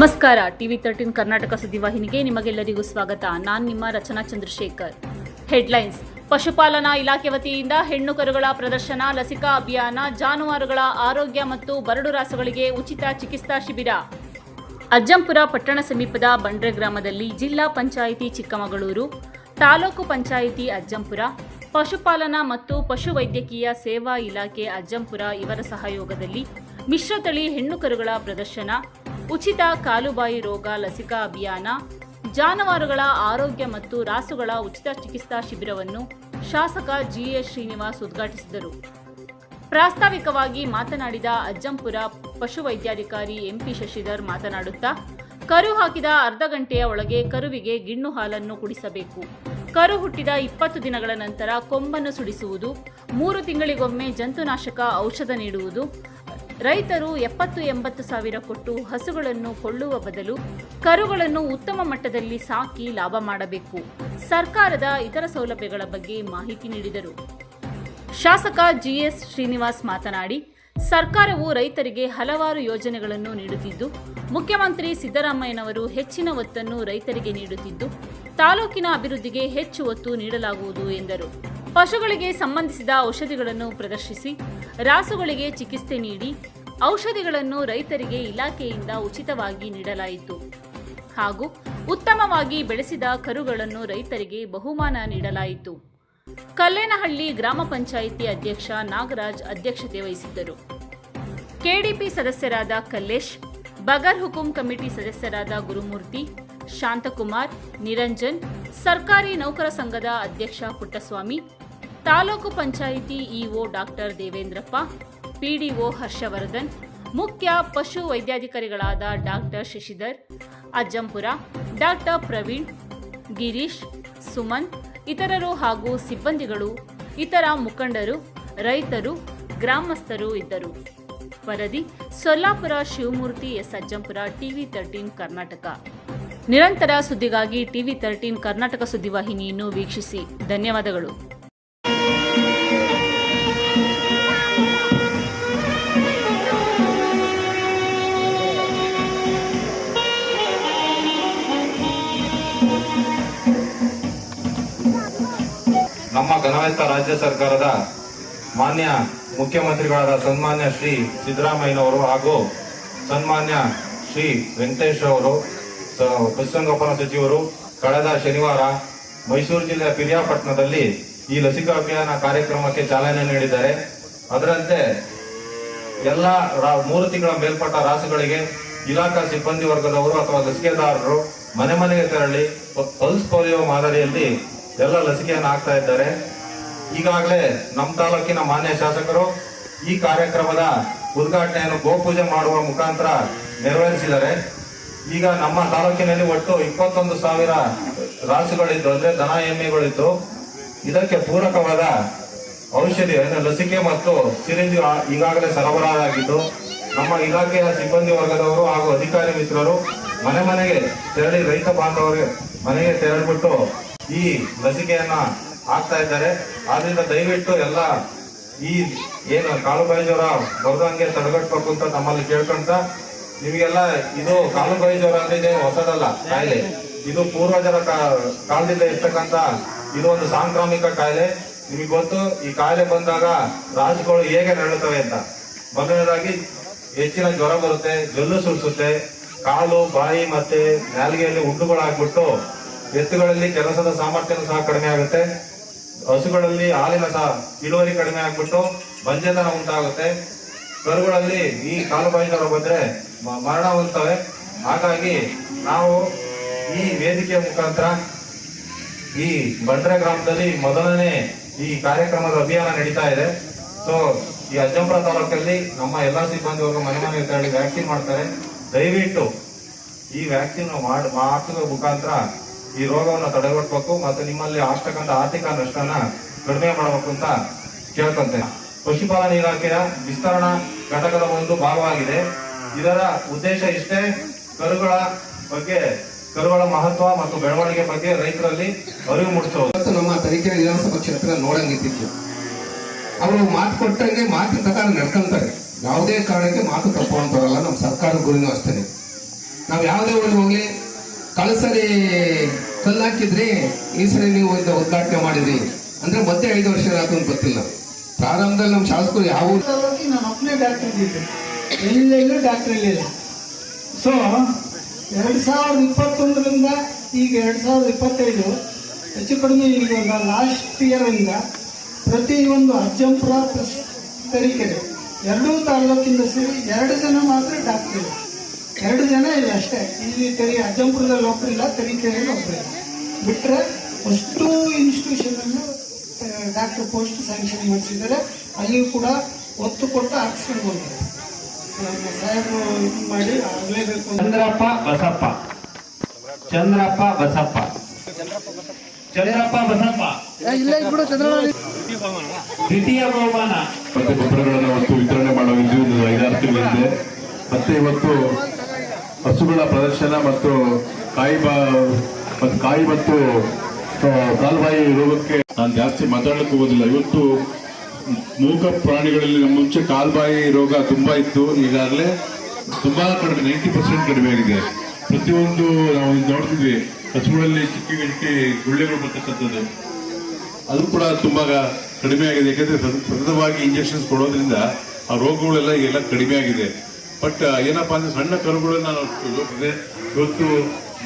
ನಮಸ್ಕಾರ. TV thirteen Karnataka ಸುದ್ದಿವಾಹಿನಿಗೆ ನಿಮಗೆಲ್ಲರಿಗೂ ಸ್ವಾಗತ. ನಾನು ನಿಮ್ಮ ರಚನಾ ಚಂದ್ರಶೇಖರ್. ಹೆಡ್ಲೈನ್ಸ್. ಪಶುಪಾಲನಾ ಇಲಾಖೆ ವತಿಯಿಂದ ಹೆಣ್ಣು ಕರುಗಳ ಪ್ರದರ್ಶನ, ಲಸಿಕಾ ಅಭಿಯಾನ, ಜಾನುವಾರುಗಳ ಆರೋಗ್ಯ ಮತ್ತು ಬರಡು ರಾಸುಗಳಿಗೆ ಉಚಿತ ಚಿಕಿತ್ಸಾ ಶಿಬಿರ. ಅಜ್ಜಂಪುರ ಪಟ್ಟಣ ಸಮೀಪದ ಬಂಡ್ರೆ ಗ್ರಾಮದಲ್ಲಿ ಜಿಲ್ಲಾ ಪಂಚಾಯಿತಿ ಚಿಕ್ಕಮಗಳೂರು, ತಾಲೂಕು ಪಂಚಾಯಿತಿ ಅಜ್ಜಂಪುರ, ಪಶುಪಾಲನಾ ಮತ್ತು ಪಶುವೈದ್ಯಕೀಯ ಸೇವಾ ಇಲಾಖೆ ಅಜ್ಜಂಪುರ ಇವರ ಸಹಯೋಗದಲ್ಲಿ ಮಿಶ್ರತಳಿ ಹೆಣ್ಣು ಕರುಗಳ ಪ್ರದರ್ಶನ ಉಚಿತ ಕಾಲುಬಾಯಿ ರೋಗ ಲಸಿಕಾ ಅಭಿಯಾನ. ಜಾನುವಾರುಗಳ ಆರೋಗ್ಯ ಮತ್ತು ರಾಸುಗಳ ಉಚಿತ ಚಿಕಿತ್ಸಾ ಶಿಬಿರವನ್ನು ಶಾಸಕ ಜಿಎಸ್ ಶ್ರೀನಿವಾಸ್ ಉದ್ಘಾಟಿಸಿದರು. ಪ್ರಾಸ್ತಾವಿಕವಾಗಿ ಮಾತನಾಡಿದ ಅಜ್ಜಂಪುರ ಪಶುವೈದ್ಯಾಧಿಕಾರಿ ಎಂಪಿ ಶಶಿಧರ್ ಮಾತನಾಡುತ್ತಾ, ಕರು ಹಾಕಿದ ಅರ್ಧ ಗಂಟೆಯ ಒಳಗೆ ಕರುವಿಗೆ ಗಿಣ್ಣು ಹಾಲನ್ನು ಕುಡಿಸಬೇಕು. ಕರು ಹುಟ್ಟಿದ ಇಪ್ಪತ್ತು ದಿನಗಳ ನಂತರ ಕೊಂಬನ್ನು ಸುಡಿಸುವುದು, ಮೂರು ತಿಂಗಳಿಗೊಮ್ಮೆ ಜಂತುನಾಶಕ ಔಷಧ ನೀಡುವುದು ರೈತರು ಎಪ್ಪತ್ತು ಎಂಬತ್ತು ಸಾವಿರ ಕೊಟ್ಟು ಹಸುಗಳನ್ನು ಕೊಳ್ಳುವ ಬದಲು ಕರುಗಳನ್ನು ಉತ್ತಮ ಮಟ್ಟದಲ್ಲಿ ಸಾಕಿ ಲಾಭ ಮಾಡಬೇಕು. ಸರ್ಕಾರದ ಇತರ ಸೌಲಭ್ಯಗಳ ಬಗ್ಗೆ ಮಾಹಿತಿ ನೀಡಿದರು. ಶಾಸಕ ಜಿಎಸ್ ಶ್ರೀನಿವಾಸ್ ಮಾತನಾಡಿ, ಸರ್ಕಾರವು ರೈತರಿಗೆ ಹಲವಾರು ಯೋಜನೆಗಳನ್ನು ನೀಡುತ್ತಿದ್ದು, ಮುಖ್ಯಮಂತ್ರಿ ಸಿದ್ದರಾಮಯ್ಯನವರು ಹೆಚ್ಚಿನ ಒತ್ತನ್ನು ರೈತರಿಗೆ ನೀಡುತ್ತಿದ್ದು, ತಾಲೂಕಿನ ಅಭಿವೃದ್ಧಿಗೆ ಹೆಚ್ಚು ಒತ್ತು ನೀಡಲಾಗುವುದು ಎಂದರು. ಪಶುಗಳಿಗೆ ಸಂಬಂಧಿಸಿದ ಔಷಧಿಗಳನ್ನು ಪ್ರದರ್ಶಿಸಿ, ರಾಸುಗಳಿಗೆ ಚಿಕಿತ್ಸೆ ನೀಡಿ, ಔಷಧಿಗಳನ್ನು ರೈತರಿಗೆ ಇಲಾಖೆಯಿಂದ ಉಚಿತವಾಗಿ ನೀಡಲಾಯಿತು. ಹಾಗೂ ಉತ್ತಮವಾಗಿ ಬೆಳೆಸಿದ ಕರುಗಳನ್ನು ರೈತರಿಗೆ ಬಹುಮಾನ ನೀಡಲಾಯಿತು. ಕಲ್ಲೇನಹಳ್ಳಿ ಗ್ರಾಮ ಪಂಚಾಯಿತಿ ಅಧ್ಯಕ್ಷ ನಾಗರಾಜ್ ಅಧ್ಯಕ್ಷತೆ ವಹಿಸಿದ್ದರು. ಕೆಡಿಪಿ ಸದಸ್ಯರಾದ ಕಲ್ಲೇಶ್, ಬಗರ್ ಹುಕುಂ ಕಮಿಟಿ ಸದಸ್ಯರಾದ ಗುರುಮೂರ್ತಿ ಶಾಂತಕುಮಾರ್, ನಿರಂಜನ್, ಸರ್ಕಾರಿ ನೌಕರ ಸಂಘದ ಅಧ್ಯಕ್ಷ Puttaswamy, taluk panchayat EO doctor Devendrappa, PDO Harshavardhan, ಮುಖ್ಯ ಪಶು ವೈದ್ಯಾಧಿಕಾರಿಗಳಾದ ಡಾಕ್ಟರ್ ಶಶಿಧರ್, ಅಜ್ಜಂಪುರ, ಡಾಕ್ಟರ್ ಪ್ರವೀಣ್, ಗಿರೀಶ್, ಸುಮನ್, ಇತರರು ಹಾಗೂ ಸಿಬ್ಬಂದಿಗಳು, ಇತರ ಮುಖಂಡರು, ರೈತರು, ಗ್ರಾಮಸ್ಥರು ಇದ್ದರು. ವರದಿ Sollapura Shivamurthy S. Ajjampura, TV thirteen Karnataka. ನಿರಂತರ ಸುದ್ದಿಗಾಗಿ ಟಿವಿ ತರ್ಟೀನ್ ಕರ್ನಾಟಕ ಸುದ್ದಿವಾಹಿನಿಯನ್ನು ವೀಕ್ಷಿಸಿ. ಧನ್ಯವಾದಗಳು. ನಮ್ಮ ಘನವೆತ್ತ ರಾಜ್ಯ ಸರ್ಕಾರದ ಮಾನ್ಯ ಮುಖ್ಯಮಂತ್ರಿಗಳಾದ ಸನ್ಮಾನ್ಯ ಶ್ರೀ ಸಿದ್ದರಾಮಯ್ಯನವರು ಹಾಗೂ ಸನ್ಮಾನ್ಯ ಶ್ರೀ ವೆಂಕಟೇಶ್ ಅವರು ಪಶುಸಂಗೋಪನಾ ಸಚಿವರು ಕಳೆದ ಶನಿವಾರ ಮೈಸೂರು ಜಿಲ್ಲೆಯ ಪಿರಿಯಾಪಟ್ಟಣದಲ್ಲಿ ಈ ಲಸಿಕಾ ಅಭಿಯಾನ ಕಾರ್ಯಕ್ರಮಕ್ಕೆ ಚಾಲನೆ ನೀಡಿದ್ದಾರೆ. ಅದರಂತೆ ಎಲ್ಲ ಮೂರು ತಿಂಗಳ ಮೇಲ್ಪಟ್ಟ ರಾಸುಗಳಿಗೆ ಇಲಾಖಾ ಸಿಬ್ಬಂದಿ ವರ್ಗದವರು ಅಥವಾ ಲಸಿಕೆದಾರರು ಮನೆ ಮನೆಗೆ ತೆರಳಿ ಪಲ್ಸ್ ಪೋಲಿಯೋ ಮಾದರಿಯಲ್ಲಿ ಎಲ್ಲ ಲಸಿಕೆಯನ್ನು ಹಾಕ್ತಾ ಇದ್ದಾರೆ. ಈಗಾಗಲೇ ನಮ್ಮ ತಾಲೂಕಿನ ಮಾನ್ಯ ಶಾಸಕರು ಈ ಕಾರ್ಯಕ್ರಮದ ಉದ್ಘಾಟನೆಯನ್ನು ಗೋಪೂಜೆ ಮಾಡುವ ಮುಖಾಂತರ ನೆರವೇರಿಸಿದ್ದಾರೆ. ಈಗ ನಮ್ಮ ತಾಲೂಕಿನಲ್ಲಿ ಒಟ್ಟು ಇಪ್ಪತ್ತೊಂದು ಸಾವಿರ ರಾಸುಗಳಿದ್ದು, ಅಂದ್ರೆ ದನ ಎಮ್ಮೆಗಳಿದ್ದು, ಇದಕ್ಕೆ ಪೂರಕವಾದ ಔಷಧಿ, ಅಂದ್ರೆ ಲಸಿಕೆ ಮತ್ತು ಸಿರಿಂಜ್ ಈಗಾಗಲೇ ಸರಬರಾಜಾಗಿದ್ದು, ನಮ್ಮ ಇಲಾಖೆಯ ಸಿಬ್ಬಂದಿ ವರ್ಗದವರು ಹಾಗೂ ಅಧಿಕಾರಿ ಮಿತ್ರರು ಮನೆ ಮನೆಗೆ ತೆರಳಿ ರೈತ ಬಾಂಧವರಿಗೆ ಮನೆಗೆ ತೆರಳಿಬಿಟ್ಟು ಈ ಲಸಿಕೆಯನ್ನ ಹಾಕ್ತಾ ಇದ್ದಾರೆ. ಆದ್ರಿಂದ ದಯವಿಟ್ಟು ಎಲ್ಲ ಈ ಏನು ಕಾಳುಬಾಯಿ ಜ್ವರ ಬರದಂಗೆ ತಡೆಗಟ್ಟಬೇಕು ಅಂತ ನಮ್ಮಲ್ಲಿ ಕೇಳ್ಕೊಂತ ನಿಮಗೆಲ್ಲ ಇದು ಕಾಲುಬಾಯಿ ಜ್ವರ ಅಂದಿದೆ ಹೊಸದಲ್ಲ, ಕಾಯಿಲೆ. ಇದು ಪೂರ್ವಜರ ಕಾಲದಿಂದ ಇರ್ತಕ್ಕಂತ ಇದು ಒಂದು ಸಾಂಕ್ರಾಮಿಕ ಕಾಯಿಲೆ. ನಿಮಗೆ ಗೊತ್ತು, ಈ ಕಾಯಿಲೆ ಬಂದಾಗ ರಾಜುಗಳು ಹೇಗೆ ನರಳುತ್ತವೆ ಅಂತ. ಮೊದಲನೇದಾಗಿ ಹೆಚ್ಚಿನ ಜ್ವರ ಬರುತ್ತೆ, ಜೊಲ್ಲು ಸುರಿಸುತ್ತೆ, ಕಾಲು, ಬಾಯಿ ಮತ್ತೆ ನಾಲಿಗೆಯಲ್ಲಿ ಹುಣ್ಣುಗಳಾಗ್ಬಿಟ್ಟು ಎತ್ತುಗಳಲ್ಲಿ ಕೆಲಸದ ಸಾಮರ್ಥ್ಯನೂ ಸಹ ಕಡಿಮೆ ಆಗುತ್ತೆ. ಹಸುಗಳಲ್ಲಿ ಹಾಲಿನ ಸಹ ಇಳುವರಿ ಕಡಿಮೆ ಆಗ್ಬಿಟ್ಟು, ಬಂಜೆತನ ಉಂಟಾಗುತ್ತೆ. ಕರುಗಳಲ್ಲಿ ಈ ಕಾಲುಬಾಯಿ ಜ್ವರ ಬಂದ್ರೆ ಮರಣ ಹೊಂದ್ತವೆ. ಹಾಗಾಗಿ ನಾವು ಈ ವೇದಿಕೆಯ ಮುಖಾಂತರ ಈ ಬಂಡ್ರೆ ಗ್ರಾಮದಲ್ಲಿ ಮೊದಲನೇ ಈ ಕಾರ್ಯಕ್ರಮದ ಅಭಿಯಾನ ನಡೀತಾ ಇದೆ. ಸೊ ಈ ಅಜ್ಜಂಪುರ ತಾಲೂಕಲ್ಲಿ ನಮ್ಮ ಎಲ್ಲ ಸಿಬ್ಬಂದಿ ವರ್ಗ ಮನೆ ಮನೆಗೆ ತೆರಳಿ ವ್ಯಾಕ್ಸಿನ್ ಮಾಡ್ತಾರೆ. ದಯವಿಟ್ಟು ಈ ವ್ಯಾಕ್ಸಿನ್ ಮಾಡಿ ಹಾಕಿದ ಮುಖಾಂತರ ಈ ರೋಗವನ್ನು ತಡೆಗಟ್ಟಬೇಕು ಮತ್ತು ನಿಮ್ಮಲ್ಲಿ ಆಗ್ತಕ್ಕಂಥ ಆರ್ಥಿಕ ನಷ್ಟನ ಕಡಿಮೆ ಮಾಡಬೇಕು ಅಂತ ಕೇಳ್ಕೊಂತೇನೆ. ಪಶುಪಾಲನಾ ಇಲಾಖೆಯ ವಿಸ್ತರಣಾ ಘಟಕದ ಒಂದು ಭಾಗವಾಗಿದೆ. ಇದರ ಉದ್ದೇಶ ಇಷ್ಟೇ. ಕರುಗಳ ಬಗ್ಗೆ ಕರುಗಳ ಮಹತ್ವ ಮತ್ತು ಬೆಳವಣಿಗೆ ಬಗ್ಗೆ ರೈತರಲ್ಲಿ ಅರಿವು ಮೂಡಿಸೋದು. ನಮ್ಮ ತರೀಕೆರೆ ವಿಧಾನಸಭಾ ಕ್ಷೇತ್ರ ನೋಡಂಗಿತ್ತಿತ್ತು ಅವರು ಮಾತು ಕೊಟ್ಟಂಗೆ ಮಾತು ಪ್ರಕಾರ ನಡ್ಕೊಂತಾರೆ. ಯಾವುದೇ ಕಾರಣಕ್ಕೆ ಮಾತು ತಪ್ಪುವಂತವರಲ್ಲ ನಮ್ಮ ಸರ್ಕಾರದ ಗುರಿನೂ ಅಷ್ಟೇ. ನಾವು ಯಾವುದೇ ಊರಿಗೆ ಹೋಗ್ಲಿ ಕಳೆದ ಕಲ್ಲಾಕಿದ್ರಿ ಕಲ್ಲು ಹಾಕಿದ್ರಿ ಈ ಸರಿ ನೀವು ಇದು ಉದ್ಘಾಟನೆ ಮಾಡಿದ್ರಿ. ಅಂದ್ರೆ ಮತ್ತೆ ಐದು ವರ್ಷ ಆಯ್ತು ಅಂತ ಗೊತ್ತಿಲ್ಲ. ಪ್ರಾರಂಭದಲ್ಲಿ ನಮ್ಮ ಶಾಸಕರು ಯಾವ ಎಲ್ಲೆಲ್ಲೂ ಡಾಕ್ಟರ್ ಇರಲಿಲ್ಲ ಸೊ ಎರಡು ಸಾವಿರದ ಇಪ್ಪತ್ತೊಂದರಿಂದ ಈಗ ಎರಡು ಸಾವಿರದ ಇಪ್ಪತ್ತೈದು ಹೆಚ್ಚು ಕಡಿಮೆ ಈಗ ಲಾಸ್ಟ್ ಇಯರಿಂದ ಪ್ರತಿ ಒಂದು ಅಜ್ಜಂಪುರ ತರೀಕೆರೆ ಎರಡೂ ತಾಲೂಕಿಂದ ಸೇರಿ ಎರಡು ಜನ ಮಾತ್ರ ಡಾಕ್ಟರ್ ಇಲ್ಲ ಎರಡು ಜನ ಇಲ್ಲ ಅಷ್ಟೇ. ಇಲ್ಲಿ ತರಿ ಅಜ್ಜಂಪುರದಲ್ಲಿ ಒಬ್ಬರಿಲ್ಲ ತರೀಕೆರೆಯಲ್ಲಿ ಒಬ್ಬರಿಲ್ಲ ಬಿಟ್ಟರೆ ಅಷ್ಟು ಇನ್ಸ್ಟಿಟ್ಯೂಷನನ್ನು ಡಾಕ್ಟರ್ ಪೋಸ್ಟ್ ಸ್ಯಾಂಕ್ಷನ್ ಮಾಡಿಸಿದ್ದಾರೆ. ಅಲ್ಲಿಯೂ ಕೂಡ ಒತ್ತು ಕೊಟ್ಟು ಹಾಕ್ಸ್ಕೊಂಡು ಬಂದಿದ್ದಾರೆ ನಮ್ಮ ಸಾಹೇಬರು ಇದು ಮಾಡಿ ಆಗಲೇಬೇಕು ಚಂದ್ರಪ್ಪ ಬಸಪ್ಪ. ಚಂದ್ರಪ್ಪ ಬಸಪ್ಪ ಚಂದ್ರಪ್ಪ. ಬಸಪ್ಪ ದ್ವಿತೀಯ ಬಹುಮಾನ. ಮತ್ತೆ ಗೊಬ್ಬರಗಳನ್ನು ಅವತ್ತು ವಿತರಣೆ ಮಾಡೋದಿದ್ದು ಒಂದು ಐದಾರು ತಿಂಗಳ ಹಿಂದೆ. ಮತ್ತೆ ಇವತ್ತು ಹಸುಗಳ ಪ್ರದರ್ಶನ ಮತ್ತು ಕಾಯಿ ಬಾ ಮತ್ತು ಕಾಯಿ ಮತ್ತು ಕಾಲುಬಾಯಿ ಕಾಲ್ಬಾಯಿ ರೋಗಕ್ಕೆ ನಾನು ಜಾಸ್ತಿ ಮಾತಾಡಲಿಕ್ಕೆ ಹೋಗೋದಿಲ್ಲ. ಇವತ್ತು ಮೂಕ ಪ್ರಾಣಿಗಳಲ್ಲಿ ನಮ್ಮ ಮುಂಚೆ ಕಾಲ್ಬಾಯಿ ರೋಗ ತುಂಬಾ ಇತ್ತು. ಈಗಾಗಲೇ ತುಂಬಾ ಕಡಿಮೆ ನೈಂಟಿ ಪರ್ಸೆಂಟ್ ಕಡಿಮೆ ಆಗಿದೆ. ಪ್ರತಿಯೊಂದು ನಾವು ನೋಡ್ತಿದ್ವಿ, ಹಸುಗಳಲ್ಲಿ ಚಿಕ್ಕ ಗುಳ್ಳೆಗಳು ಬರ್ತಕ್ಕಂಥದ್ದು. ಅದು ಕೂಡ ತುಂಬಾ ಕಡಿಮೆ ಆಗಿದೆ. ಯಾಕಂದ್ರೆ ಸತ- ಸತತವಾಗಿ ಇಂಜೆಕ್ಷನ್ಸ್ ಕೊಡೋದ್ರಿಂದ ಆ ರೋಗಗಳೆಲ್ಲ ಈಗೆಲ್ಲ ಕಡಿಮೆ ಆಗಿದೆ. ಬಟ್ ಏನಪ್ಪಾ ಅಂದ್ರೆ ಸಣ್ಣ ಕರುಗಳನ್ನ ನಾವು. ಇವತ್ತು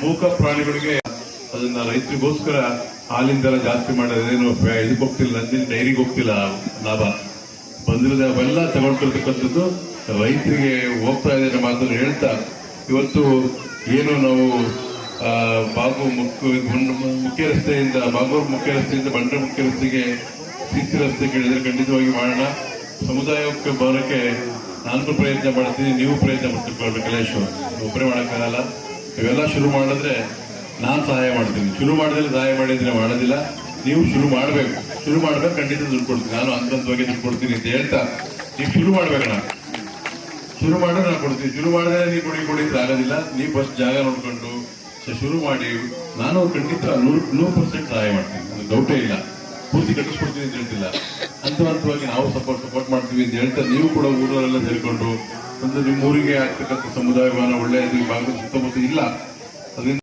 ಮೂಕ ಪ್ರಾಣಿಗಳಿಗೆ ಅದನ್ನ ರೈತರಿಗೋಸ್ಕರ ಹಾಲಿನ ದರ ಜಾಸ್ತಿ ಮಾಡೋದೇನು ಇದಕ್ಕೆ ಹೋಗ್ತಿಲ್ಲ, ನಂದಿನ ಡೈರಿಗೆ ಹೋಗ್ತಿಲ್ಲ ಲಾಭ. ಬಂದಿರೋದು ಅವೆಲ್ಲ ತಗೊಂಡಿರ್ತಕ್ಕಂಥದ್ದು ರೈತರಿಗೆ ಹೋಗ್ತಾ ಇದೆ ನಮ್ಮ ಮಾತನ್ನು ಹೇಳ್ತಾ, ಇವತ್ತು ಏನು ನಾವು ಬಾಗು ಮುಖ್ಯ ಮುಖ್ಯ ರಸ್ತೆಯಿಂದ ಬಾಗೂರು ಮುಖ್ಯ ರಸ್ತೆಯಿಂದ ಬಂಡ್ರ ಮುಖ್ಯ ರಸ್ತೆಗೆ ಸಿಸಿ ರಸ್ತೆ ಕೇಳಿದರೆ ಖಂಡಿತವಾಗಿ ಮಾಡೋಣ. ಸಮುದಾಯಕ್ಕೆ ಬರೋಕ್ಕೆ ನಾನು ಪ್ರಯತ್ನ ಮಾಡ್ತೀನಿ, ನೀವು ಪ್ರಯತ್ನ ಮಾಡ್ತಿರ್ಕೊಳ್ಬೇಕು ಕಲೇಶ್ವರ ಒಬ್ಬರೇ ಮಾಡೋಕ್ಕಾಗಲ್ಲ. ಇವೆಲ್ಲ ಶುರು ಮಾಡಿದ್ರೆ ನಾನು ಸಹಾಯ ಮಾಡ್ತೀನಿ. ಶುರು ಮಾಡಿದ್ರೆ ಸಹಾಯ ಮಾಡಿದ್ರೆ ಮಾಡೋದಿಲ್ಲ. ನೀವು ಶುರು ಮಾಡಬೇಕು. ಶುರು ಮಾಡ್ಬೇಕು, ಖಂಡಿತ ದುಡ್ಡು ಕೊಡ್ತೀನಿ. ನಾನು ಹಂತವಾಗಿ ದುಡ್ಡು ಕೊಡ್ತೀನಿ ಅಂತ ಹೇಳ್ತಾ, ನೀವು ಶುರು ಮಾಡ್ಬೇಕಣ್ಣ ಶುರು ಮಾಡಿದ್ರೆ ನಾನು ಕೊಡ್ತೀನಿ. ಶುರು ಮಾಡಿದ್ರೆ ನೀವು ಕೊಡಿ ಕೊಡಿ ಅಂತ ಆಗೋದಿಲ್ಲ. ನೀವು ಫಸ್ಟ್ ಜಾಗ ನೋಡ್ಕೊಂಡು ಶುರು ಮಾಡಿ, ನಾನು ಖಂಡಿತ ನೂರು ನೂರು ಪರ್ಸೆಂಟ್ ಸಹಾಯ ಮಾಡ್ತೀನಿ. ನನಗೆ ಡೌಟೇ ಇಲ್ಲ. ಪೂರ್ತಿ ಕಟ್ಟಿಸ್ಕೊಡ್ತೀನಿ ಅಂತ ಹೇಳ್ತಿಲ್ಲ. ಹಂತ ಹಂತವಾಗಿ ನಾವು ಸಪೋರ್ಟ್ ಸಪೋರ್ಟ್ ಮಾಡ್ತೀವಿ ಅಂತ ಹೇಳ್ತಾ, ನೀವು ಕೂಡ ಊರಲ್ಲೆಲ್ಲ ಸೇರಿಕೊಂಡು, ಒಂದು ನಿಮ್ಮ ಊರಿಗೆ ಆಗ್ತಕ್ಕಂಥ ಸಮುದಾಯ ಭವನ ಒಳ್ಳೆಯದು ಭಾಗದ ಸುತ್ತಮುತ್ತ ಇಲ್ಲ. ಅದರಿಂದ